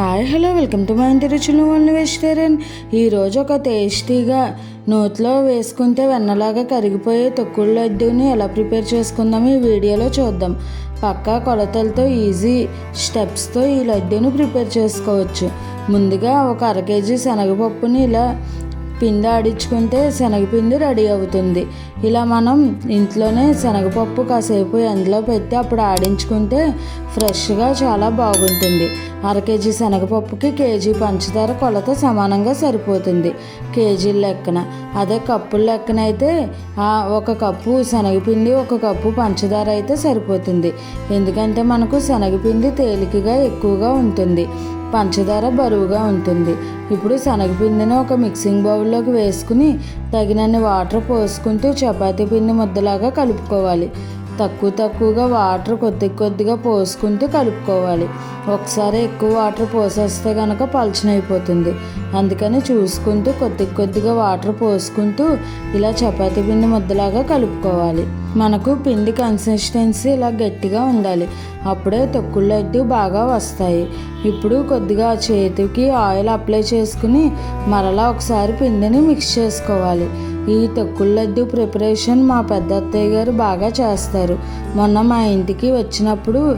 Hi hello welcome to my ఇంటి రుచులు only vegetarian ఈరోజు ఒక టేస్టీగా నోట్లో వేసుకుంటే వెన్నలాగా కరిగిపోయే తొక్కుడు లడ్డూని ఎలా ప్రిపేర్ చేసుకుందాం ఈ వీడియోలో చూద్దాం. పక్కా కొలతలతో ఈజీ స్టెప్స్తో ఈ లడ్డూని ప్రిపేర్ చేసుకోవచ్చు. ముందుగా ఒక అర కేజీ శనగపప్పుని ఇలా పిండి ఆడించుకుంటే శనగపిండి రెడీ అవుతుంది. ఇలా మనం ఇంట్లోనే శనగపప్పు కాసేపు ఎండలో పెట్టి అప్పుడు ఆడించుకుంటే ఫ్రెష్గా చాలా బాగుంటుంది. అర కేజీ శనగపప్పుకి కేజీ పంచదార కొలత సమానంగా సరిపోతుంది. కేజీల లెక్కన. అదే కప్పుల లెక్కన అయితే ఒక కప్పు శనగపిండి ఒక కప్పు పంచదార అయితే సరిపోతుంది. ఎందుకంటే మనకు శనగపిండి తేలికగా ఎక్కువగా ఉంటుంది. పంచదార బరువుగా ఉంటుంది. ఇప్పుడు శనగపిండిని ఒక మిక్సింగ్ బౌల్లోకి వేసుకుని తగినన్ని వాటర్ పోసుకుంటూ చపాతీ పిండి ముద్దలాగా కలుపుకోవాలి. తక్కువ తక్కువగా వాటర్ కొద్ది కొద్దిగా పోసుకుంటూ కలుపుకోవాలి. ఒకసారి ఎక్కువ వాటర్ పోసేస్తే కనుక పలచనైపోతుంది. అందుకని చూసుకుంటూ కొద్ది కొద్దిగా వాటర్ పోసుకుంటూ ఇలా చపాతీ పిండి ముద్దలాగా కలుపుకోవాలి. మనకు పిండి కన్సిస్టెన్సీ ఇలా గట్టిగా ఉండాలి. అప్పుడే తొక్కుడు లడ్డు బాగా వస్తాయి. ఇప్పుడు కొద్దిగా చేతికి ఆయిల్ అప్లై చేసుకుని మరలా ఒకసారి పిండిని మిక్స్ చేసుకోవాలి. ఈ తొక్కుడు లడ్డు ప్రిపరేషన్ మా పెద్ద అత్తయ్య గారు బాగా చేస్తారు. మొన్న మా ఇంటికి వచ్చినప్పుడు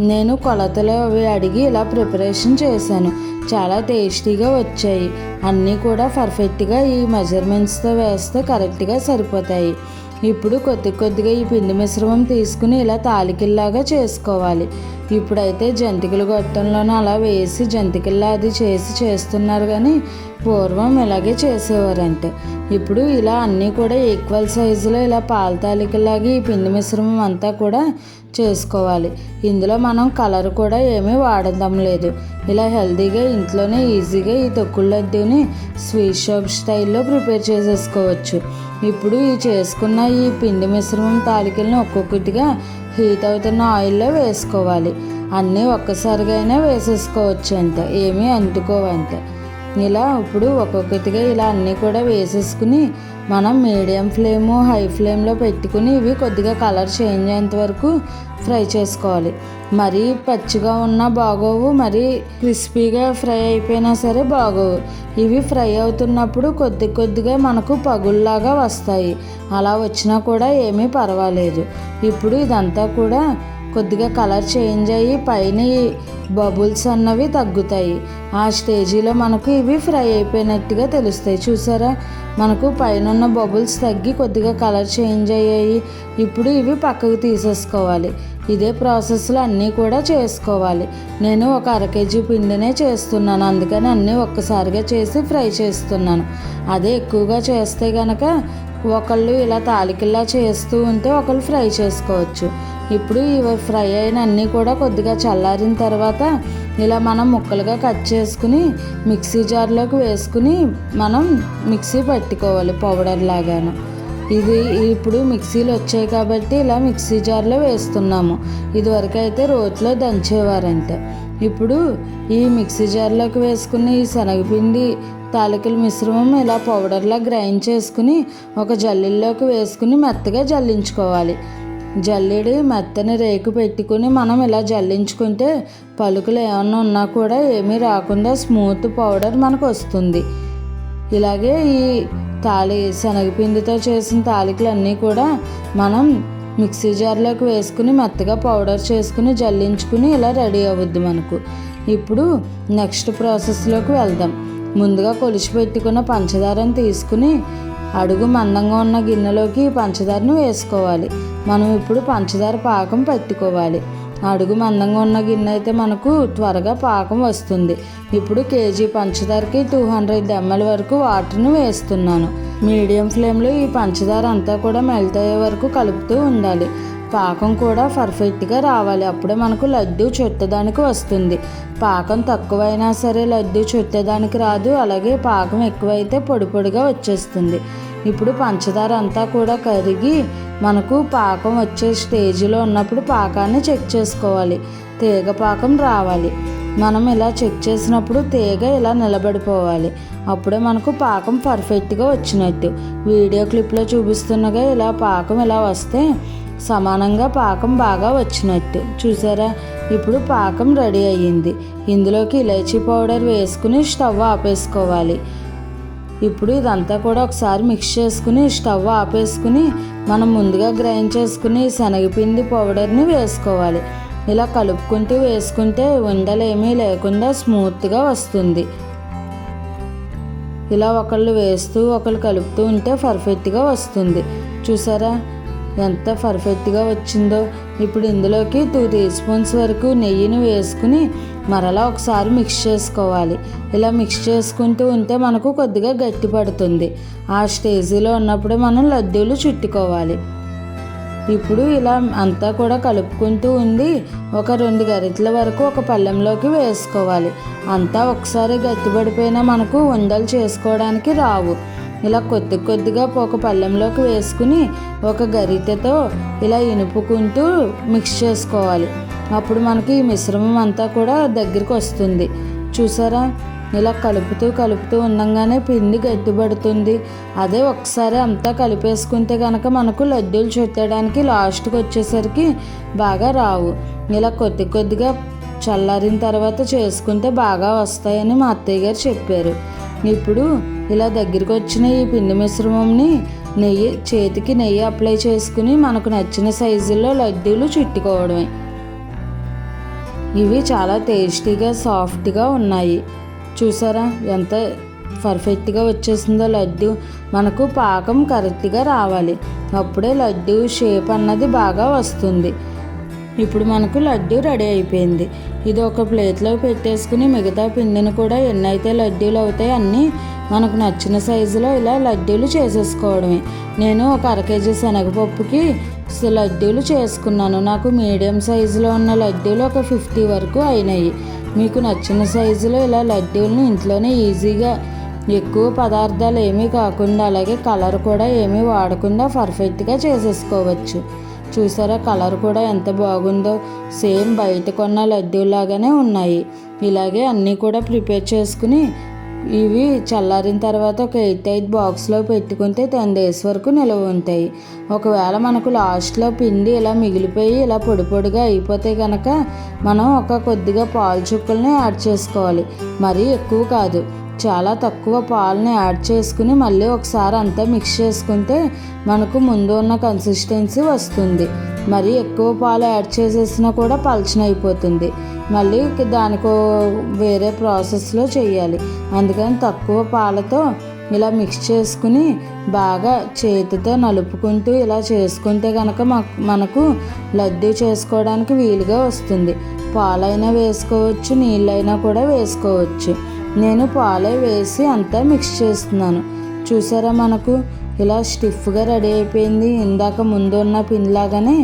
నేను కొలతలు అవి అడిగి ఇలా ప్రిపరేషన్ చేశాను. చాలా టేస్టీగా వచ్చాయి. అన్నీ కూడా పర్ఫెక్ట్గా ఈ మెజర్మెంట్స్తో వేస్తే కరెక్ట్గా సరిపోతాయి. ఇప్పుడు కొద్ది కొద్దిగా ఈ పిండి మిశ్రమం తీసుకుని ఇలా తాలికిల్లాగా చేసుకోవాలి. ఇప్పుడైతే జంతికలు గొట్టంలోనే అలా వేసి జంతికల్లా అది చేసి చేస్తున్నారు కానీ పూర్వం ఇలాగే చేసేవారంటే. ఇప్పుడు ఇలా అన్నీ కూడా ఈక్వల్ సైజులో ఇలా పాల తాలికలాగా ఈ పిండి మిశ్రమం అంతా కూడా చేసుకోవాలి. ఇందులో మనం కలర్ కూడా ఏమీ వాడడం లేదు. ఇలా హెల్తీగా ఇంట్లోనే ఈజీగా ఈ తొక్కుడు లడ్డూని స్వీట్ షాప్ స్టైల్లో ప్రిపేర్ చేసేసుకోవచ్చు. ఇప్పుడు ఈ చేసుకున్న ఈ పిండి మిశ్రమం తాలికలను ఒక్కొక్కటిగా హీట్ అవుతున్న ఆయిల్లో వేసుకోవాలి. అన్నీ ఒక్కసారిగా అయినా వేసేసుకోవచ్చు అంత ఏమీ అంటుకోవంత ఇలా ఇప్పుడు ఒక్కొక్కటిగా ఇలా అన్నీ కూడా వేసేసుకుని మనం మీడియం ఫ్లేము హై ఫ్లేమ్లో పెట్టుకుని ఇవి కొద్దిగా కలర్ చేంజ్ అయ్యేంత వరకు ఫ్రై చేసుకోవాలి. మరీ పచ్చిగా ఉన్నా బాగోవు మరీ క్రిస్పీగా ఫ్రై అయిపోయినా సరే బాగోవు. ఇవి ఫ్రై అవుతున్నప్పుడు కొద్ది కొద్దిగా మనకు పగుల్లాగా వస్తాయి. అలా వచ్చినా కూడా ఏమీ పర్వాలేదు. ఇప్పుడు ఇదంతా కూడా కొద్దిగా కలర్ చేంజ్ అయ్యి పైన బబుల్స్ అన్నవి తగ్గుతాయి. ఆ స్టేజీలో మనకు ఇవి ఫ్రై అయిపోయినట్టుగా తెలుస్తాయి. చూసారా? మనకు పైన ఉన్న బబుల్స్ తగ్గి కొద్దిగా కలర్ చేంజ్ అయ్యాయి. ఇప్పుడు ఇవి పక్కకు తీసేసుకోవాలి. ఇదే ప్రాసెస్లో అన్నీ కూడా చేసుకోవాలి. నేను ఒక అర కేజీ పిండినే చేస్తున్నాను. అందుకని అన్నీ ఒక్కసారిగా చేసి ఫ్రై చేస్తున్నాను. అదే ఎక్కువగా చేస్తే కనుక ఒకళ్ళు ఇలా తాలికిల్లా చేస్తూ ఉంటే ఒకళ్ళు ఫ్రై చేసుకోవచ్చు. ఇప్పుడు ఇవి ఫ్రై అయిన అన్నీ కూడా కొద్దిగా చల్లారిన తర్వాత ఇలా మనం ముక్కలుగా కట్ చేసుకుని మిక్సీ జార్లోకి వేసుకుని మనం మిక్సీ పట్టుకోవాలి పౌడర్ లాగాను. ఇది ఇప్పుడు మిక్సీలు వచ్చాయి కాబట్టి ఇలా మిక్సీ జార్లో వేస్తున్నాము. ఇదివరకు అయితే రోట్లో దంచేవారంట. ఇప్పుడు ఈ మిక్సీ జార్లోకి వేసుకుని ఈ శనగపిండి తాలికల మిశ్రమం ఇలా పౌడర్లా గ్రైండ్ చేసుకుని ఒక జల్లిల్లోకి వేసుకుని మెత్తగా జల్లించుకోవాలి. జల్లెడి మెత్తని రేకు పెట్టుకుని మనం ఇలా జల్లించుకుంటే పలుకులు ఏమన్నా ఉన్నా కూడా ఏమీ రాకుండా స్మూత్ పౌడర్ మనకు వస్తుంది. ఇలాగే ఈ తాలి శనగపిండితో చేసిన తాలికలు అన్నీ కూడా మనం మిక్సీ జార్లోకి వేసుకుని మెత్తగా పౌడర్ చేసుకుని జల్లించుకుని ఇలా రెడీ అవుద్ది మనకు. ఇప్పుడు నెక్స్ట్ ప్రాసెస్లోకి వెళ్దాం. ముందుగా కొలిచి పెట్టుకున్న పంచదారను తీసుకుని అడుగు మందంగా ఉన్న గిన్నెలోకి పంచదారను వేసుకోవాలి. మనం ఇప్పుడు పంచదార పాకం పెట్టుకోవాలి. అడుగు మందంగా ఉన్న గిన్నె అయితే మనకు త్వరగా పాకం వస్తుంది. ఇప్పుడు కేజీ పంచదారకి టూ హండ్రెడ్ ఎంఎల్ వరకు వాటర్ను వేస్తున్నాను. మీడియం ఫ్లేమ్లో ఈ పంచదార అంతా కూడా మెల్ట్ అయ్యే వరకు కలుపుతూ ఉండాలి. పాకం కూడా పర్ఫెక్ట్గా రావాలి. అప్పుడే మనకు లడ్డు చుట్టడానికి వస్తుంది. పాకం తక్కువైనా సరే లడ్డు చుట్టడానికి రాదు. అలాగే పాకం ఎక్కువైతే పొడి పొడిగా వచ్చేస్తుంది. ఇప్పుడు పంచదార అంతా కూడా కరిగి మనకు పాకం వచ్చే స్టేజ్లో ఉన్నప్పుడు పాకాన్ని చెక్ చేసుకోవాలి. తీగ పాకం రావాలి. మనం ఇలా చెక్ చేసినప్పుడు తీగ ఇలా నిలబడిపోవాలి. అప్పుడే మనకు పాకం పర్ఫెక్ట్గా వచ్చినట్టు. వీడియో క్లిప్లో చూపిస్తున్నగా ఇలా పాకం ఇలా వస్తే సమానంగా పాకం బాగా వచ్చినట్టు. చూసారా? ఇప్పుడు పాకం రెడీ అయ్యింది. ఇందులోకి ఇలైచీ పౌడర్ వేసుకుని స్టవ్ ఆపేసుకోవాలి. ఇప్పుడు ఇదంతా కూడా ఒకసారి మిక్స్ చేసుకుని స్టవ్ ఆపేసుకుని మనం ముందుగా గ్రైండ్ చేసుకుని శనగపిండి పౌడర్ని వేసుకోవాలి. ఇలా కలుపుకుంటూ వేసుకుంటే ఉండలేమీ లేకుండా స్మూత్గా వస్తుంది. ఇలా ఒకళ్ళు వేస్తూ ఒకళ్ళు కలుపుతూ ఉంటే పర్ఫెక్ట్గా వస్తుంది. చూసారా? ఎంత పర్ఫెక్ట్గా వచ్చిందో. ఇప్పుడు ఇందులోకి టూ టీ స్పూన్స్ వరకు నెయ్యిని వేసుకుని మరలా ఒకసారి మిక్స్ చేసుకోవాలి. ఇలా మిక్స్ చేసుకుంటూ ఉంటే మనకు కొద్దిగా గట్టి పడుతుంది. ఆ స్టేజీలో ఉన్నప్పుడే మనం లడ్డూలు చుట్టుకోవాలి. ఇప్పుడు ఇలా అంతా కూడా కలుపుకుంటూ ఉండి ఒక రెండు గరిటల వరకు ఒక పళ్ళెంలోకి వేసుకోవాలి. అంతా ఒకసారి గట్టిపడిపోయినా మనకు ఉండలు చేసుకోవడానికి రావు. ఇలా కొద్ది కొద్దిగా ఒక పళ్ళెంలోకి వేసుకుని ఒక గరిటెతో ఇలా ఇనుపుకుంటూ మిక్స్ చేసుకోవాలి. అప్పుడు మనకి ఈ మిశ్రమం అంతా కూడా దగ్గరికి వస్తుంది. చూసారా? ఇలా కలుపుతూ కలుపుతూ ఉండంగానే పిండి గట్టిపడుతుంది. అదే ఒకసారి అంతా కలిపేసుకుంటే కనుక మనకు లడ్డూలు చుట్టడానికి లాస్ట్కి వచ్చేసరికి బాగా రావు. ఇలా కొద్ది కొద్దిగా చల్లారిన తర్వాత చేసుకుంటే బాగా వస్తాయని మా అత్తయ్య గారు చెప్పారు. ఇప్పుడు ఇలా దగ్గరికి వచ్చిన ఈ పిండి మిశ్రమంని నెయ్యి చేతికి నెయ్యి అప్లై చేసుకుని మనకు నచ్చిన సైజుల్లో లడ్డూలు చుట్టుకోవడమే. ఇవి చాలా టేస్టీగా సాఫ్ట్గా ఉన్నాయి. చూసారా? ఎంత పర్ఫెక్ట్గా వచ్చేసిందో లడ్డు. మనకు పాకం కరెక్ట్గా రావాలి. అప్పుడే లడ్డు షేప్ అన్నది బాగా వస్తుంది. ఇప్పుడు మనకు లడ్డు రెడీ అయిపోయింది. ఇది ఒక ప్లేట్లో పెట్టేసుకుని మిగతా పిండిని కూడా ఎన్నైతే లడ్డూలు అవుతాయి అన్నీ మనకు నచ్చిన సైజులో ఇలా లడ్డూలు చేసేసుకోవడమే. నేను ఒక అర కేజీ శనగపప్పుకి లడ్డూలు చేసుకున్నాను. నాకు మీడియం సైజులో ఉన్న లడ్డూలు ఒక ఫిఫ్టీ వరకు అయినాయి. మీకు నచ్చిన సైజులో ఇలా లడ్డూలను ఇంట్లోనే ఈజీగా ఎక్కువ పదార్థాలు ఏమీ కాకుండా అలాగే కలర్ కూడా ఏమీ వాడకుండా పర్ఫెక్ట్గా చేసేసుకోవచ్చు. చూసారా? కలర్ కూడా ఎంత బాగుందో. సేమ్ బయట కొన్న లడ్డూలాగానే ఉన్నాయి. ఇలాగే అన్నీ కూడా ప్రిపేర్ చేసుకుని ఇవి చల్లారిన తర్వాత ఒక ఎయిట్ ఎయిట్ బాక్స్లో పెట్టుకుంటే టెన్ డేస్ వరకు నిల్వ ఉంటాయి. ఒకవేళ మనకు లాస్ట్లో పిండి ఇలా మిగిలిపోయి ఇలా పొడి పొడిగా అయిపోతే కనుక మనం ఒక కొద్దిగా పాలు చుక్కల్ని యాడ్ చేసుకోవాలి. మరీ ఎక్కువ కాదు. చాలా తక్కువ పాలని యాడ్ చేసుకుని మళ్ళీ ఒకసారి అంతా మిక్స్ చేసుకుంటే మనకు ముందు ఉన్న కన్సిస్టెన్సీ వస్తుంది. మరి ఎక్కువ పాలు యాడ్ చేసేసినా కూడా పలచన అయిపోతుంది. మళ్ళీ దానికో వేరే ప్రాసెస్లో చేయాలి. అందుకని తక్కువ పాలతో ఇలా మిక్స్ చేసుకుని బాగా చేతితో నలుపుకుంటూ ఇలా చేసుకుంటే కనుక మనకు లడ్డు చేసుకోవడానికి వీలుగా వస్తుంది. పాలైనా వేసుకోవచ్చు నీళ్ళైనా కూడా వేసుకోవచ్చు. నేను పాలే వేసి అంతా మిక్స్ చేస్తున్నాను. చూసారా మనకు? ఇలా స్టిఫ్గా రెడీ అయిపోయింది. ఇందాక ముందు ఉన్న పిండిలాగానే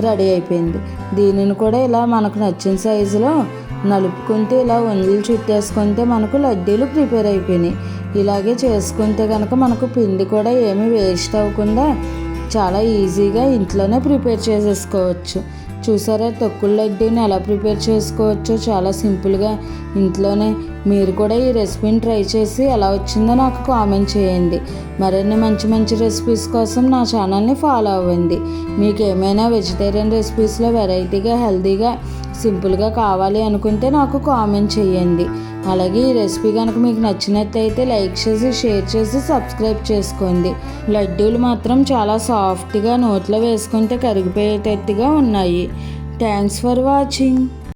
రెడీ అయిపోయింది. దీనిని కూడా ఇలా మనకు నచ్చిన సైజులో నలుపుకుంటే ఇలా వందలు చుట్టేసుకుంటే మనకు లడ్డీలు ప్రిపేర్ అయిపోయినాయి. ఇలాగే చేసుకుంటే కనుక మనకు పిండి కూడా ఏమీ వేస్ట్ అవ్వకుండా చాలా ఈజీగా ఇంట్లోనే ప్రిపేర్ చేసేసుకోవచ్చు. చూసారా? తొక్కుల లడ్డూని ఎలా ప్రిపేర్ చేసుకోవచ్చో చాలా సింపుల్గా ఇంట్లోనే. మీరు కూడా ఈ రెసిపీని ట్రై చేసి ఎలా వచ్చిందో నాకు కామెంట్ చేయండి. మరిన్ని మంచి మంచి రెసిపీస్ కోసం నా ఛానల్ని ఫాలో అవ్వండి. మీకు ఏమైనా వెజిటేరియన్ రెసిపీస్లో వెరైటీగా హెల్తీగా సింపుల్గా కావాలి అనుకుంటే నాకు కామెంట్ చేయండి. అలాగే ఈ రెసిపీ కనుక మీకు నచ్చినట్టయితే లైక్ చేసి షేర్ చేసి సబ్స్క్రైబ్ చేసుకోండి. లడ్డూలు మాత్రం చాలా సాఫ్ట్గా నోట్లో వేసుకుంటే కరిగిపోయేటట్టుగా ఉన్నాయి. Thanks for watching.